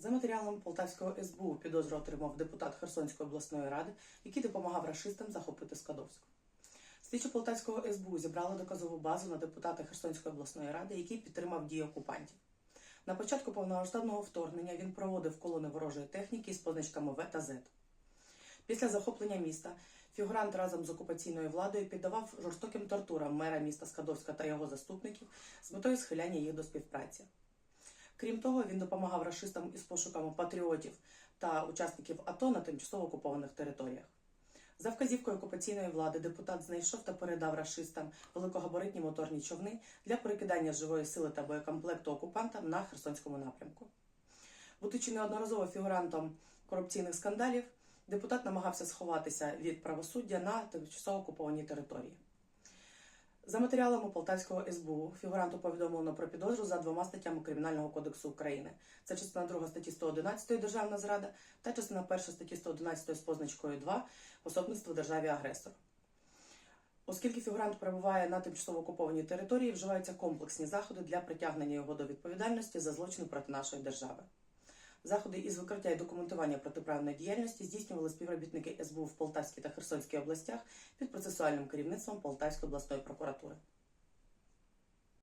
За матеріалами Полтавського СБУ підозру отримав депутат Херсонської обласної ради, який допомагав рашистам захопити Скадовську. Слідчі Полтавського СБУ зібрали доказову базу на депутата Херсонської обласної ради, який підтримав дії окупантів. На початку повномасштабного вторгнення він проводив колони ворожої техніки з позначками В та З. Після захоплення міста фігурант разом з окупаційною владою піддавав жорстоким тортурам мера міста Скадовська та його заступників з метою схиляння їх до співпраці. Крім того, він допомагав рашистам із пошуками патріотів та учасників АТО на тимчасово окупованих територіях. За вказівкою окупаційної влади депутат знайшов та передав рашистам великогабаритні моторні човни для перекидання живої сили та боєкомплекту окупантам на Херсонському напрямку. Будучи неодноразово фігурантом корупційних скандалів, депутат намагався сховатися від правосуддя на тимчасово окупованій території. За матеріалами Полтавського СБУ фігуранту повідомлено про підозру за двома статтями Кримінального кодексу України. Це частина 2 статті 111 Державна зрада та частина 1 статті 111 з позначкою 2 пособництво державі агресор. Оскільки фігурант перебуває на тимчасово окупованій території, вживаються комплексні заходи для притягнення його до відповідальності за злочини проти нашої держави. Заходи із викриття і документування протиправної діяльності здійснювали співробітники СБУ в Полтавській та Херсонській областях під процесуальним керівництвом Полтавської обласної прокуратури.